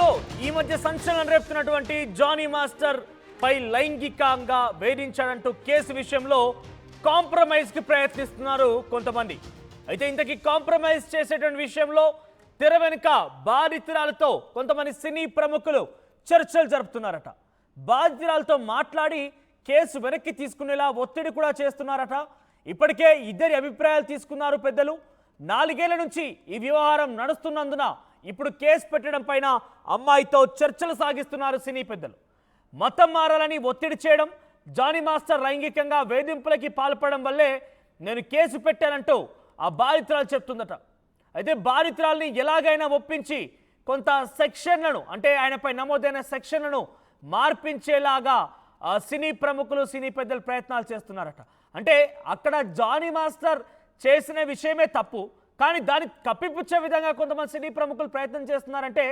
లో ఈ మధ్య సంచలనం రేపుతున్నటువంటి జానీ మాస్టర్ పై లైంగికంగా వేధించాడంటూ కేసు విషయంలో కాంప్రమైజ్కి ప్రయత్నిస్తున్నారు కొంతమంది. అయితే ఇంతకీ కాంప్రమైజ్ చేసేటువంటి విషయంలో తెర వెనుక బాధితురాలతో కొంతమంది సినీ ప్రముఖులు చర్చలు జరుపుతున్నారట. బాధితురాలతో మాట్లాడి కేసు వెనక్కి తీసుకునేలా ఒత్తిడి కూడా చేస్తున్నారట. ఇప్పటికే ఇద్దరి అభిప్రాయాలు తీసుకున్నారు పెద్దలు. నాలుగేళ్ళ నుంచి ఈ వ్యవహారం నడుస్తున్నందున ఇప్పుడు కేసు పెట్టడం పైన అమ్మాయితో చర్చలు సాగిస్తున్నారు సినీ పెద్దలు. మతం మారాలని ఒత్తిడి చేయడం జానీ మాస్టర్ లైంగికంగా వేధింపులకి పాల్పడడం వల్లే నేను కేసు పెట్టానంటూ ఆ బాధితురాలు చెప్తుందట. అయితే బాధితురాల్ని ఎలాగైనా ఒప్పించి కొంత సెక్షన్లను అంటే ఆయనపై నమోదైన సెక్షన్లను మార్పించేలాగా సినీ ప్రముఖులు సినీ పెద్దలు ప్రయత్నాలు చేస్తున్నారట. అంటే అక్కడ జానీ మాస్టర్ చేసిన విషయమే తప్పు. కానీ దాన్ని కప్పిపుచ్చే విధంగా కొంతమంది సినీ ప్రముఖులు ప్రయత్నం చేస్తున్నారంటే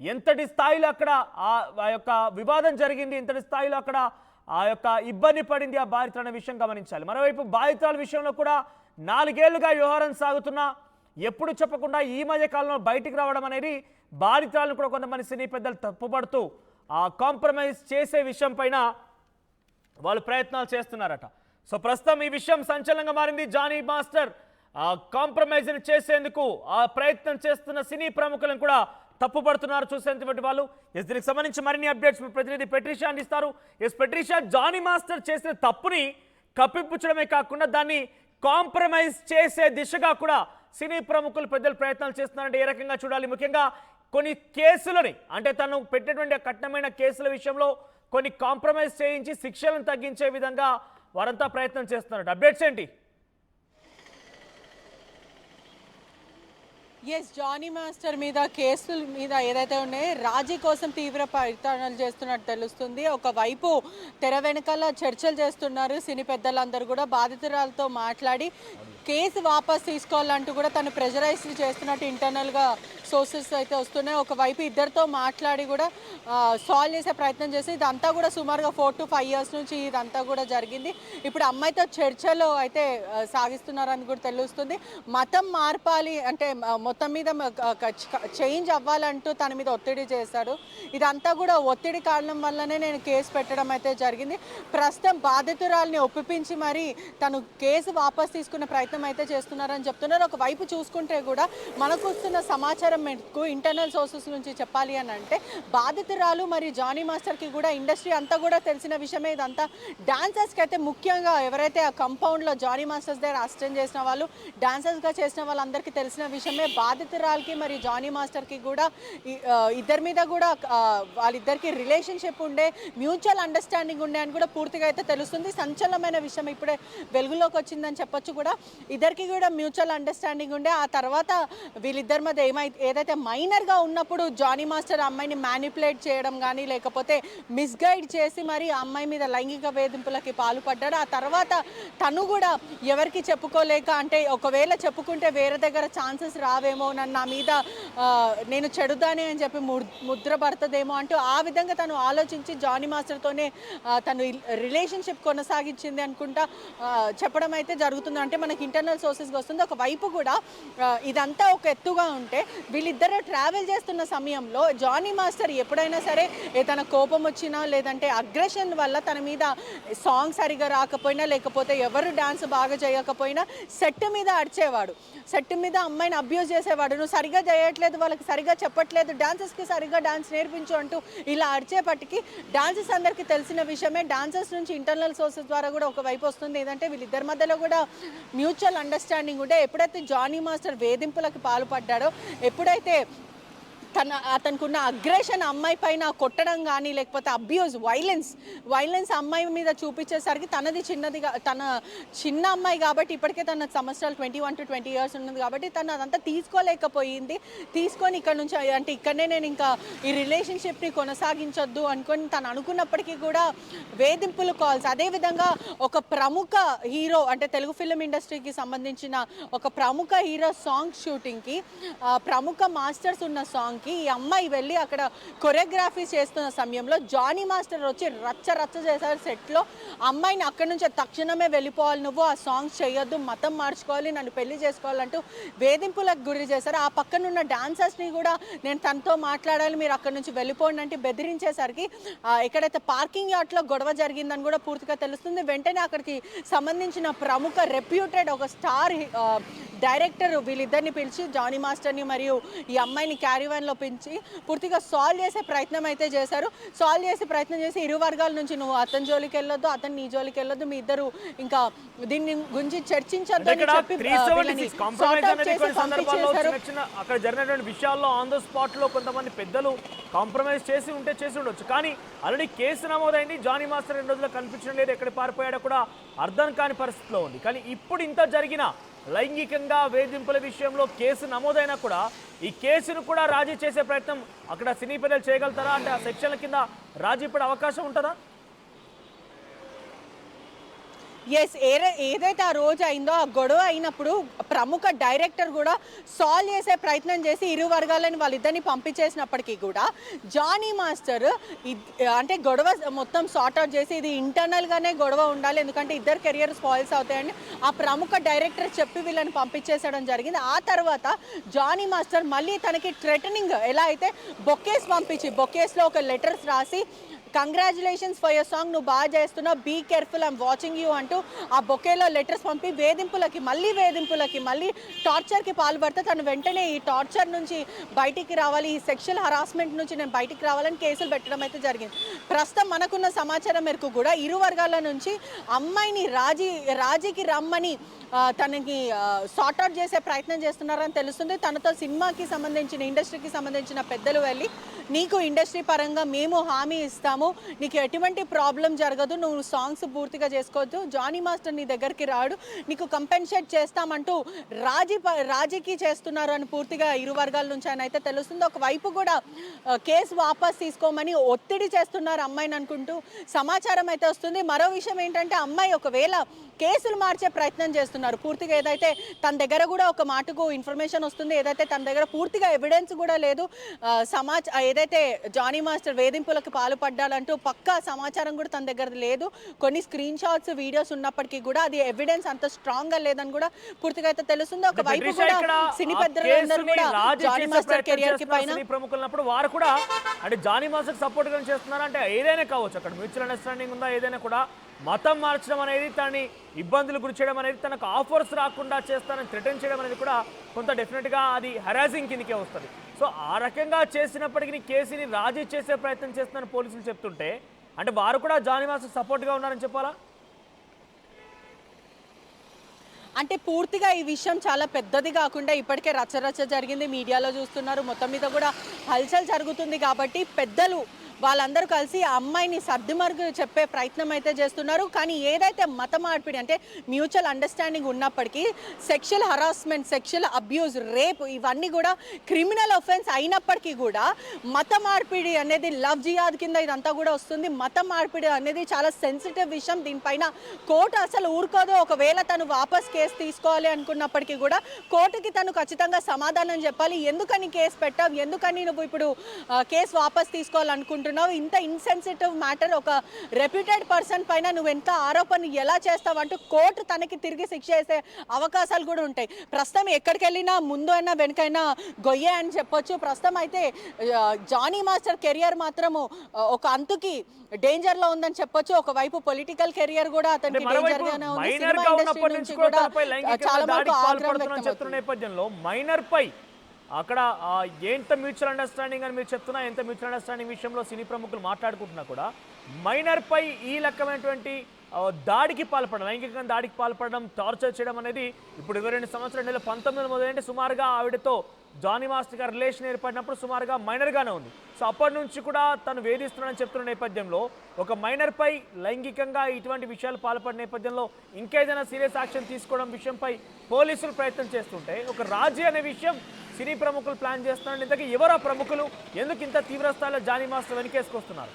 ఎంతటి స్థాయిలో అక్కడ ఆ ఆ యొక్క వివాదం జరిగింది ఎంతటి స్థాయిలో అక్కడ ఆ యొక్క ఇబ్బంది పడింది ఆ బాధితులు అనే విషయం గమనించాలి. మరోవైపు బాధితుల విషయంలో కూడా నాలుగేళ్ళుగా వ్యవహారం సాగుతున్నా ఎప్పుడు చెప్పకుండా ఈ మధ్య కాలంలో బయటికి రావడం అనేది బాధితులను కూడా కొంతమంది సినీ పెద్దలు తప్పుపడుతూ ఆ కాంప్రమైజ్ చేసే విషయం పైన వాళ్ళు ప్రయత్నాలు చేస్తున్నారట. సో ప్రస్తుతం ఈ విషయం సంచలనంగా మారింది జానీ మాస్టర్. కాంప్రమైజ్ని చేసేందుకు ఆ ప్రయత్నం చేస్తున్న సినీ ప్రముఖులను కూడా తప్పుపడుతున్నారు చూసేటువంటి వాళ్ళు. ఎస్ దీనికి సంబంధించి మరిన్ని అప్డేట్స్ మీ ప్రతినిధి పెట్రిషా అందిస్తారు. ఎస్ పెట్రిషా జానీ మాస్టర్ చేసిన తప్పుని కప్పిపుచ్చడమే కాకుండా దాన్ని కాంప్రమైజ్ చేసే దిశగా కూడా సినీ ప్రముఖులు పెద్దలు ప్రయత్నాలు చేస్తున్నారంటే ఏ రకంగా చూడాలి? ముఖ్యంగా కొన్ని కేసులని అంటే తను పెట్టినటువంటి కఠినమైన కేసుల విషయంలో కొన్ని కాంప్రమైజ్ చేయించి శిక్షలను తగ్గించే విధంగా వారంతా ప్రయత్నం చేస్తున్నారు అప్డేట్స్ ఏంటి? ఎస్ జానీ మాస్టర్ మీద కేసుల మీద ఏదైతే ఉన్నాయో రాజీ కోసం తీవ్ర ప్రయత్నాలు చేస్తున్నట్టు తెలుస్తుంది. ఒకవైపు తెర వెనకాల చర్చలు చేస్తున్నారు సినీ పెద్దలందరూ కూడా బాధితురాలతో మాట్లాడి కేసు వాపస్ తీసుకోవాలంటూ కూడా తను ప్రెజరైజ్ చేస్తున్నట్టు ఇంటర్నల్గా సోర్సెస్ అయితే వస్తున్నాయి. ఒకవైపు ఇద్దరితో మాట్లాడి కూడా సాల్వ్ చేసే ప్రయత్నం చేసి ఇదంతా కూడా సుమారుగా ఫోర్ టు ఫైవ్ ఇయర్స్ నుంచి ఇదంతా కూడా జరిగింది. ఇప్పుడు అమ్మాయితో చర్చలు అయితే సాగిస్తున్నారని కూడా తెలుస్తుంది. మతం మార్పాలి అంటే మొత్తం మీద చేంజ్ అవ్వాలంటూ తన మీద ఒత్తిడి చేశాడు ఇదంతా కూడా ఒత్తిడి కారణం వల్లనే నేను కేసు పెట్టడం అయితే జరిగింది. ప్రస్తుతం బాధితురాల్ని ఒప్పించి మరి తను కేసు వాపస్ తీసుకున్న ప్రయత్నం అయితే చేస్తున్నారని చెప్తున్నారు. ఒకవైపు చూసుకుంటే కూడా మనకు వస్తున్న సమాచారం మేరకు ఇంటర్నల్ సోర్సెస్ నుంచి చెప్పాలి అని అంటే బాధితురాలు మరి జానీ మాస్టర్కి కూడా ఇండస్ట్రీ అంతా కూడా తెలిసిన విషయమే ఇదంతా. డాన్సర్స్కి అయితే ముఖ్యంగా ఎవరైతే ఆ కంపౌండ్లో జానీ మాస్టర్స్ దగ్గర అసిస్టెంట్ చేసిన వాళ్ళు డాన్సర్స్గా చేసిన వాళ్ళందరికీ తెలిసిన విషయమే. బాధితురాలకి మరి జానీ మాస్టర్కి కూడా ఇద్దరి మీద కూడా వాళ్ళిద్దరికి రిలేషన్షిప్ ఉండే మ్యూచువల్ అండర్స్టాండింగ్ ఉండే అని కూడా పూర్తిగా అయితే తెలుస్తుంది. సంచలనమైన విషయం ఇప్పుడే వెలుగులోకి వచ్చిందని చెప్పొచ్చు కూడా. ఇద్దరికి కూడా మ్యూచువల్ అండర్స్టాండింగ్ ఉండే. ఆ తర్వాత వీళ్ళిద్దరి మధ్య ఏమై ఏదైతే మైనర్గా ఉన్నప్పుడు జానీ మాస్టర్ అమ్మాయిని మ్యానిపులేట్ చేయడం కానీ లేకపోతే మిస్గైడ్ చేసి మరి ఆ అమ్మాయి మీద లైంగిక వేధింపులకి పాల్పడ్డాడు ఆ తర్వాత తను కూడా ఎవరికి చెప్పుకోలేక అంటే ఒకవేళ చెప్పుకుంటే వేరే దగ్గర ఛాన్సెస్ రావేమో నన్ను నా మీద నేను చెడుదానే అని చెప్పి ముద్ర పడుతుందేమో అంటూ ఆ విధంగా తను ఆలోచించి జానీ మాస్టర్తోనే తను రిలేషన్షిప్ కొనసాగించింది అనుకుంటా చెప్పడం అయితే జరుగుతుంది. అంటే మనకి ఇంటర్నల్ సోర్సెస్కి వస్తుంది. ఒక వైపు కూడా ఇదంతా ఒక ఎత్తుగా ఉంటే వీళ్ళిద్దరు ట్రావెల్ చేస్తున్న సమయంలో జానీ మాస్టర్ ఎప్పుడైనా సరే తన కోపం వచ్చినా లేదంటే అగ్రెషన్ వల్ల తన మీద సాంగ్ సరిగా రాకపోయినా లేకపోతే ఎవరు డాన్స్ బాగా చేయకపోయినా సెట్ మీద అడిచేవాడు సెట్ మీద అమ్మాయిని అబ్యూజ్ చేసేవాడు. నువ్వు సరిగా చేయట్లేదు వాళ్ళకి సరిగా చెప్పట్లేదు డాన్సెస్కి సరిగా డాన్స్ నేర్పించు అంటూ ఇలా అడిచేపటికి డాన్సెస్ అందరికీ తెలిసిన విషయమే. డాన్సెస్ నుంచి ఇంటర్నల్ సోర్సెస్ ద్వారా కూడా ఒక వైపు వస్తుంది. ఏదంటే వీళ్ళిద్దరి మధ్యలో కూడా మ్యూచువల్ అండర్స్టాండింగ్ ఉంటే ఎప్పుడైతే జానీ మాస్టర్ వేధింపులకు పాల్పడ్డాడో ఎప్పుడైతే తన అతనుకున్న అగ్రెషన్ అమ్మాయి పైన కొట్టడం కానీ లేకపోతే అబ్యూజ్ వైలెన్స్ వైలెన్స్ అమ్మాయి మీద చూపించేసరికి తనది చిన్నదిగా తన చిన్న అమ్మాయి కాబట్టి ఇప్పటికే తన సంవత్సరాలు twenty one to twenty years ఉన్నది కాబట్టి తను అదంతా తీసుకోలేకపోయింది. తీసుకొని ఇక్కడ నుంచి అంటే ఇక్కడనే నేను ఇంకా ఈ రిలేషన్షిప్ని కొనసాగించొద్దు అనుకొని తను అనుకున్నప్పటికీ కూడా వేధింపులు కాల్స్ అదేవిధంగా ఒక ప్రముఖ హీరో అంటే తెలుగు ఫిలిం ఇండస్ట్రీకి సంబంధించిన ఒక ప్రముఖ హీరో సాంగ్ షూటింగ్కి ప్రముఖ మాస్టర్స్ ఉన్న సాంగ్ టైంకి ఈ అమ్మాయి వెళ్ళి అక్కడ కొరియోగ్రఫీ చేస్తున్న సమయంలో జానీ మాస్టర్ వచ్చి రచ్చ రచ్చ చేశారు సెట్లో. అమ్మాయిని అక్కడి నుంచి తక్షణమే వెళ్ళిపోవాలి నువ్వు ఆ సాంగ్స్ చేయొద్దు మతం మార్చుకోవాలి నన్ను పెళ్ళి చేసుకోవాలంటూ వేధింపులకు గురి చేశారు. ఆ పక్కన ఉన్న డాన్సర్స్ని కూడా నేను తనతో మాట్లాడాలి మీరు అక్కడి నుంచి వెళ్ళిపోండి అంటే బెదిరించేసరికి ఎక్కడైతే పార్కింగ్ యార్డ్లో గొడవ జరిగిందని కూడా పూర్తిగా తెలుస్తుంది. వెంటనే అక్కడికి సంబంధించిన ప్రముఖ రెప్యూటెడ్ ఒక స్టార్ డైరెక్టర్ వీళ్ళిద్దరిని పిలిచి జానీ మాస్టర్ని మరియు ఈ అమ్మాయిని క్యారీవాన్లో పిలిచి పూర్తిగా సాల్వ్ చేసే ప్రయత్నం అయితే చేశారు. సాల్వ్ చేసే ప్రయత్నం చేసి ఇరు వర్గాల నుంచి నువ్వు అతని జోలికి వెళ్ళొద్దు అతను నీ జోలికి వెళ్ళొద్దు మీ ఇద్దరు ఇంకా దీన్ని గురించి చర్చించొద్దు అక్కడ జరిగినటువంటి విషయాల్లో ఆన్ ద స్పాట్లో కొంతమంది పెద్దలు కాంప్రమైజ్ చేసి ఉంటే చేసి ఉండొచ్చు. కానీ ఆల్రెడీ కేసు నమోదైంది. జానీ మాస్టర్ రెండు రోజులు కనిపించడం లేదు. ఎక్కడ పారిపోయాడో కూడా అర్థం కాని పరిస్థితిలో ఉంది. కానీ ఇప్పుడు ఇంత జరిగిన లైంగికంగా వేధింపుల విషయంలో కేసు నమోదైనా కూడా ఈ కేసును కూడా రాజీ చేసే ప్రయత్నం అక్కడ సినీ పెద్దలు చేయగలుగుతారా? అంటే ఆ సెక్షన్ల కింద రాజీ పడే అవకాశం ఉంటుందా? ఎస్ ఏదైతే ఆ రోజు అయిందో ఆ గొడవ అయినప్పుడు ప్రముఖ డైరెక్టర్ కూడా సాల్వ్ చేసే ప్రయత్నం చేసి ఇరు వర్గాలని వాళ్ళిద్దరిని పంపించేసినప్పటికీ కూడా జానీ మాస్టర్ అంటే గొడవ మొత్తం సార్ట్ అవుట్ చేసి ఇది ఇంటర్నల్గానే గొడవ ఉండాలి ఎందుకంటే ఇద్దరు కెరియర్ స్పాయిల్స్ అవుతాయని ఆ ప్రముఖ డైరెక్టర్ చెప్పి వీళ్ళని పంపించేసడం జరిగింది. ఆ తర్వాత జానీ మాస్టర్ మళ్ళీ తనకి థ్రెటనింగ్ ఎలా అయితే బొకేస్ పంపించి బొకేస్లో ఒక లెటర్స్ రాసి కంగ్రాచులేషన్స్ ఫర్ యర్ సాంగ్ నువ్వు బాగా చేస్తున్నావు. Be careful I'm watching you అంటూ ఆ బొకేలో లెటర్స్ పంపి వేధింపులకి మళ్ళీ వేధింపులకి మళ్ళీ టార్చర్కి పాల్పడితే తను వెంటనే ఈ టార్చర్ నుంచి బయటికి రావాలి. ఈ సెక్షువల్ హరాస్మెంట్ నుంచి నేను బయటికి రావాలని కేసులు పెట్టడం అయితే జరిగింది. ప్రస్తుతం మనకున్న సమాచారం మేరకు కూడా ఇరు వర్గాల నుంచి అమ్మాయిని రాజీ రాజీకి రమ్మని తనకి సార్ట్అవుట్ చేసే ప్రయత్నం చేస్తున్నారని తెలుస్తుంది. తనతో సినిమాకి సంబంధించిన ఇండస్ట్రీకి సంబంధించిన పెద్దలు వెళ్ళి నీకు ఇండస్ట్రీ పరంగా మేము హామీ ఇస్తాము. నీకు ఎటువంటి ప్రాబ్లం జరగదు. నువ్వు సాంగ్స్ పూర్తిగా చేసుకోవద్దు. జానీ మాస్టర్ నీ దగ్గరికి రాడు. నీకు కంపెన్సేట్ చేస్తామంటూ రాజీ ప- రాజీకి చేస్తున్నారు అని పూర్తిగా ఇరు వర్గాల నుంచి అని అయితే తెలుస్తుంది. ఒకవైపు కూడా కేసు వాపస్ తీసుకోమని ఒత్తిడి చేస్తున్నారు అమ్మాయిని అనుకుంటూ సమాచారం అయితే వస్తుంది. మరో విషయం ఏంటంటే అమ్మాయి ఒకవేళ కేసులు మార్చే ప్రయత్నం చేస్తున్నారు. పూర్తిగా ఏదైతే తన దగ్గర కూడా ఒక మాటకు ఇన్ఫర్మేషన్ వస్తుంది ఏదైతే తన దగ్గర పూర్తిగా ఎవిడెన్స్ కూడా లేదు సమాచ ఏదైతే జానీ మాస్టర్ వేధింపులకు పాల్పడ్డాలంటూ పక్కా సమాచారం కూడా తన దగ్గర లేదు. కొన్ని స్క్రీన్ షాట్స్ వీడియోస్ ఉన్నప్పటికీ కూడా అది ఎవిడెన్స్ అంత స్ట్రాంగ్గా లేదని కూడా పూర్తిగా అయితే తెలుస్తుంది. ఒక వైపు కూడా సినీ పెద్దలందరూ కూడా జానీ మాస్టర్ కెరియర్కి పైన వారు కూడా అంటే జానీ మాస్టర్ సపోర్ట్గా చేస్తున్నారు అంటే ఏదైనా కావచ్చు. అక్కడ మ్యూచువల్ అండర్స్టాండింగ్ ఉందా ఏదైనా కూడా మతం మార్చడం అనేది తనని ఇబ్బందులు గురి చేయడం అనేది తనకు ఆఫర్స్ రాకుండా చేస్తానని థ్రెటన్ చేయడం అనేది కూడా కొంత డెఫినెట్గా అది హెరాసింగ్ కిందకే వస్తుంది. సో ఆ రకంగా చేసినప్పటికీ కేసుని రాజీ చేసే ప్రయత్నం చేస్తున్నారని పోలీసులు చెప్తుంటే అంటే వారు కూడా జానీ మాస్టర్ సపోర్ట్గా ఉన్నారని చెప్పాలా? అంటే పూర్తిగా ఈ విషయం చాలా పెద్దది కాకుండా ఇప్పటికే రచ్చరచ్చ జరిగింది మీడియాలో చూస్తున్నారు మొత్తం మీద కూడా హల్చల్ జరుగుతుంది కాబట్టి పెద్దలు వాళ్ళందరూ కలిసి ఆ అమ్మాయిని సర్దుమరుగు చెప్పే ప్రయత్నం అయితే చేస్తున్నారు. కానీ ఏదైతే మత మార్పిడి అంటే మ్యూచువల్ అండర్స్టాండింగ్ ఉన్నప్పటికీ sexual harassment sexual abuse rape ఇవన్నీ కూడా క్రిమినల్ ఒఫెన్స్ అయినప్పటికీ కూడా మత మార్పిడి అనేది లవ్ జియాద్ కింద ఇదంతా కూడా వస్తుంది. మత మార్పిడి అనేది చాలా సెన్సిటివ్ విషయం. దీనిపైన కోర్టు అసలు ఊరుకోదు. ఒకవేళ తను వాపస్ కేసు తీసుకోవాలి అనుకున్నప్పటికీ కూడా కోర్టుకి తను ఖచ్చితంగా సమాధానం చెప్పాలి. ఎందుకని కేసు పెట్టావు? ఎందుకని నువ్వు ఇప్పుడు కేసు వాపస్ తీసుకోవాలనుకుంటున్నావు? ఇంత ఇన్సెన్సిటివ్ మ్యాటర్ ఒక రెప్యూటెడ్ పర్సన్ పైన నువ్వు ఎంత ఆరోపణ ఎలా చేస్తావు అంటూ కోర్టు తనకి తిరిగి శిక్ష వేసే అవకాశాలు కూడా ఉంటాయి. ప్రస్తుతం ఎక్కడికి వెళ్ళినా ముందు అయినా వెనకైనా గొయ్యే అని చెప్పొచ్చు. ప్రస్తుతం అయితే జానీ మాస్టర్ కెరియర్ మాత్రము ఒక అంతుకి డేంజర్లో ఉందని చెప్పొచ్చు. ఒకవైపు పొలిటికల్ కెరియర్ కూడా అతనికి డేంజర్ గానే ఉంది. సినిమా ఇండస్ట్రీ నుంచి కూడా చాలా వరకు ఆగ్రహం వ్యక్తమవుతుంది. నేపథ్యంలో మైనర్ పై అక్కడ ఎంత మ్యూచువల్ అండర్స్టాండింగ్ అని మీరు చెప్తున్నా ఎంత మ్యూచువల్ అండర్స్టాండింగ్ విషయంలో సినీ ప్రముఖులు మాట్లాడుకుంటున్నా కూడా మైనర్పై ఈ రకమైనటువంటి దాడికి పాల్పడడం లైంగికంగా దాడికి పాల్పడడం టార్చర్ చేయడం అనేది ఇప్పుడు ఇరవై రెండు సంవత్సరాలు నెల పంతొమ్మిది మొదలంటే సుమారుగా ఆవిడతో జానీ మాస్టర్ గారు రిలేషన్ ఏర్పడినప్పుడు సుమారుగా మైనర్గానే ఉంది. సో అప్పటి నుంచి కూడా తను వేధిస్తున్నానని చెప్తున్న నేపథ్యంలో ఒక మైనర్పై లైంగికంగా ఇటువంటి విషయాలు పాల్పడిన నేపథ్యంలో ఇంకేదైనా సీరియస్ యాక్షన్ తీసుకోవడం విషయంపై పోలీసులు ప్రయత్నం చేస్తుంటే ఒక రాజీ అనే విషయం సినీ ప్రముఖులు ప్లాన్ చేస్తున్నారు. ఇంతకీ ఎవరో ప్రముఖులు? ఎందుకు ఇంత తీవ్ర స్థాయిలో జానీ మాస్టర్ వెనకేసుకొస్తున్నారు?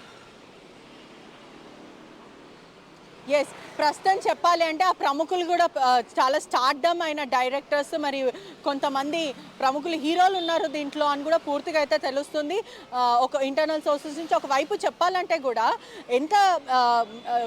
ఎస్ ప్రస్తుతం చెప్పాలి అంటే ఆ ప్రముఖులు కూడా చాలా స్టార్డమ్ అయిన డైరెక్టర్స్ మరి కొంతమంది ప్రముఖులు హీరోలు ఉన్నారు దీంట్లో అని కూడా పూర్తిగా అయితే తెలుస్తుంది. ఒక ఇంటర్నల్ సోర్సెస్ నుంచి ఒకవైపు చెప్పాలంటే కూడా ఎంత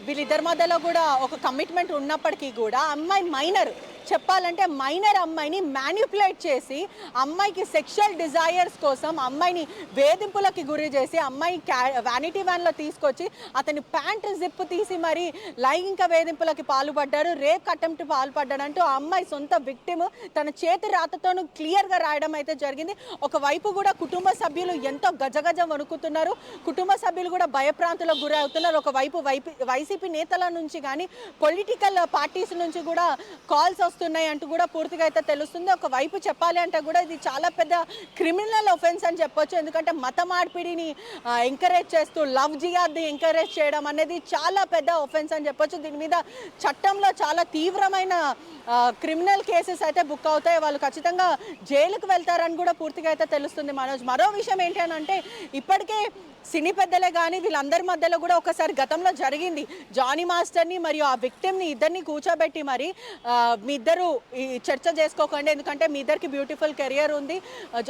వీళ్ళిద్దరి మధ్యలో కూడా ఒక కమిట్మెంట్ ఉన్నప్పటికీ కూడా అమ్మాయి మైనర్ చెప్పాలంటే మైనర్ అమ్మాయిని మ్యానిపులేట్ చేసి అమ్మాయికి సెక్షువల్ డిజైర్స్ కోసం అమ్మాయిని వేధింపులకి గురి చేసి అమ్మాయి క్యా వ్యానిటీ వ్యాన్లో తీసుకొచ్చి అతని ప్యాంట్ జిప్ తీసి మరి లైంగిక వేధింపులకి పాల్పడ్డారు రేప్ అటెంప్ట్ పాల్పడ్డాడంటూ ఆ అమ్మాయి సొంత విక్టిమ్ తన చేతి రాతతోనూ క్లియర్గా రాయడం అయితే జరిగింది. ఒకవైపు కూడా కుటుంబ సభ్యులు ఎంతో గజగజ వణుకుతున్నారు. కుటుంబ సభ్యులు కూడా భయప్రాంతులకు గురి అవుతున్నారు ఒకవైపు వైపీ వైసీపీ నేతల నుంచి కానీ పొలిటికల్ పార్టీస్ నుంచి కూడా కాల్స్ వస్తున్నాయి అంటూ కూడా పూర్తిగా అయితే తెలుస్తుంది. ఒకవైపు చెప్పాలి అంటే కూడా ఇది చాలా పెద్ద క్రిమినల్ ఒఫెన్స్ అని చెప్పొచ్చు. ఎందుకంటే మత మార్పిడిని ఎంకరేజ్ చేస్తూ లవ్ జియాద్ని ఎంకరేజ్ చేయడం అనేది చాలా పెద్ద ఒఫెన్స్ అని చెప్పొచ్చు. దీని మీద చట్టంలో చాలా తీవ్రమైన క్రిమినల్ కేసెస్ అయితే బుక్ అవుతాయి. వాళ్ళు ఖచ్చితంగా జైలుకు వెళ్తారని కూడా పూర్తిగా అయితే తెలుస్తుంది మనోజ్. మరో విషయం ఏంటి అని అంటే ఇప్పటికే సినీ పెద్దలే కానీ వీళ్ళందరి మధ్యలో కూడా ఒకసారి గతంలో జరిగింది. జానీ మాస్టర్ని మరియు ఆ విక్టిమ్ని ఇద్దరిని కూర్చోబెట్టి మరి మీ ఇద్దరు ఈ చర్చ చేసుకోకండి. ఎందుకంటే మీ ఇద్దరికి బ్యూటిఫుల్ కెరియర్ ఉంది.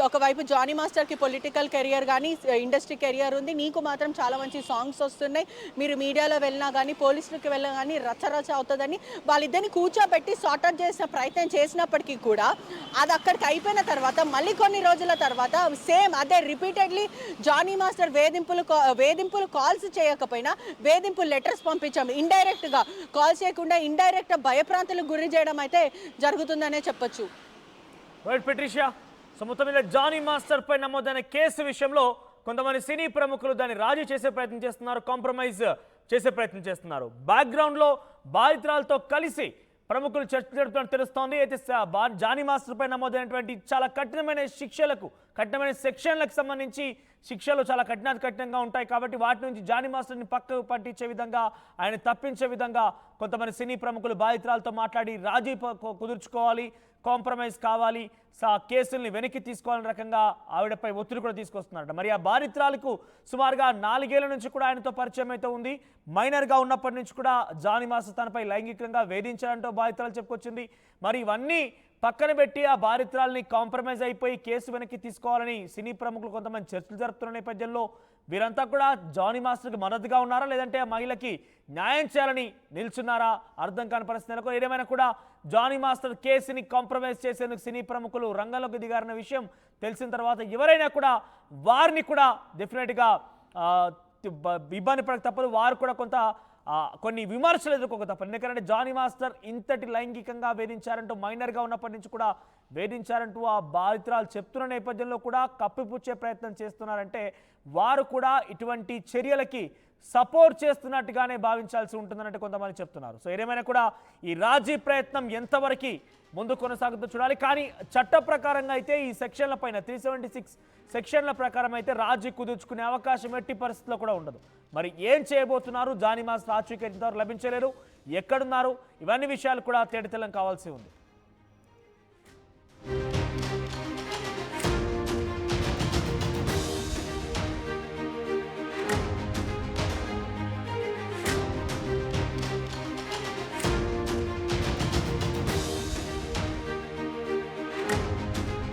ఒకవైపు జానీ మాస్టర్కి పొలిటికల్ కెరియర్ కానీ ఇండస్ట్రీ కెరియర్ ఉంది. నీకు మాత్రం చాలా మంచి సాంగ్స్ వస్తున్నాయి. మీరు మీడియాలో వెళ్ళినా కానీ పోలీసులకి వెళ్ళినా కానీ రచ్చరచ్చ అవుతుందని వాళ్ళిద్దరిని కూర్చోబెట్టి సార్ట్అవుట్ చేసిన ప్రయత్నం చేసినప్పటికీ కూడా అది అక్కడికి అయిపోయిన తర్వాత మళ్ళీ కొన్ని రోజుల తర్వాత సేమ్ అదే రిపీటెడ్లీ జానీ మాస్టర్ వేది వేధింపులు వేధింపులు కాల్స్ చేయకపోయినా వేధింపు లెటర్స్ పంపించాము ఇండైరెక్ట్గా కాల్ చేయకుండా ఇండైరెక్ట్ భయప్రాంతులకు గురి చేయడం అయితే జరుగుతుందనే చెప్పొచ్చు. రైట్ పెట్రిషియా సో మొత్తం మీద జానీ మాస్టర్ పై నమోదైన కేసు విషయంలో కొంతమంది సినీ ప్రముఖులు దాన్ని రాజీ చేసే ప్రయత్నం చేస్తున్నారు కాంప్రమైజ్ చేసే ప్రయత్నం చేస్తున్నారు. బ్యాక్గ్రౌండ్లో బాధితురాలతో కలిసి ప్రముఖులు చర్చ జరుపుతున్నట్టు తెలుస్తోంది. అయితే జానీ మాస్టర్ పై నమోదైనటువంటి చాలా కఠినమైన శిక్షలకు కఠినమైన సెక్షన్లకు సంబంధించి శిక్షలు చాలా కఠిన కఠినంగా ఉంటాయి కాబట్టి వాటి నుంచి జానీ మాస్టర్ని పక్కకు పట్టించే విధంగా ఆయన తప్పించే విధంగా కొంతమంది సినీ ప్రముఖులు బాధితురాలతో మాట్లాడి రాజీ కుదుర్చుకోవాలి కాంప్రమైజ్ కావాలి సా కేసుల్ని వెనక్కి తీసుకోవాలని రకంగా ఆవిడపై ఒత్తిడి కూడా తీసుకొస్తున్నారట. మరి ఆ బాధితురాలకు సుమారుగా నాలుగేళ్ళ నుంచి కూడా ఆయనతో పరిచయం అయితే ఉంది. మైనర్గా ఉన్నప్పటి నుంచి కూడా జానీ మాస్టర్ తనపై లైంగికంగా వేధించారంటూ బాధితురాలు చెప్పుకొచ్చింది. మరి ఇవన్నీ పక్కన పెట్టి ఆ బాధితురాల్ని కాంప్రమైజ్ అయిపోయి కేసు వెనక్కి తీసుకోవాలని సినీ ప్రముఖులు కొంతమంది చర్చలు జరుపుతున్న నేపథ్యంలో వీరంతా కూడా జానీ మాస్టర్కి మద్దతుగా ఉన్నారా? లేదంటే ఆ మహిళకి న్యాయం చేయాలని నిల్చున్నారా? అర్థం కాని పరిస్థితి నెలకొని ఏదేమైనా కూడా జానీ మాస్టర్ కేసుని కాంప్రమైజ్ చేసేందుకు సినీ ప్రముఖులు రంగంలోకి దిగారన్న విషయం తెలిసిన తర్వాత ఎవరైనా కూడా వారిని కూడా డెఫినెట్గా ఇబ్బంది పడక తప్పదు. వారు కూడా కొంత కొన్ని విమర్శలు ఎదుర్కోక తప్పదు ఎందుకంటే జానీ మాస్టర్ ఇంతటి లైంగికంగా వేధించారంటూ మైనర్గా ఉన్నప్పటి నుంచి కూడా వేధించారంటూ ఆ బాధితురాలు చెప్తున్న నేపథ్యంలో కూడా కప్పిపుచ్చే ప్రయత్నం చేస్తున్నారంటే వారు కూడా ఇటువంటి చర్యలకి సపోర్ట్ చేస్తున్నట్టుగానే భావించాల్సి ఉంటుందన్నట్టు కొంతమంది చెప్తున్నారు. సో ఏదేమైనా కూడా ఈ రాజీ ప్రయత్నం ఎంతవరకు ముందు కొనసాగుతూ చూడాలి. కానీ చట్ట ప్రకారంగా అయితే ఈ సెక్షన్ల పైన త్రీ సెవెంటీ సిక్స్ సెక్షన్ల ప్రకారం అయితే రాజీ కుదుర్చుకునే అవకాశం ఎట్టి పరిస్థితిలో కూడా ఉండదు. మరి ఏం చేయబోతున్నారు? జానీ మాస్ ఆచూకీ లభించలేరు ఎక్కడున్నారు? ఇవన్నీ విషయాలు కూడా తేటతెల్లం కావాల్సి ఉంది.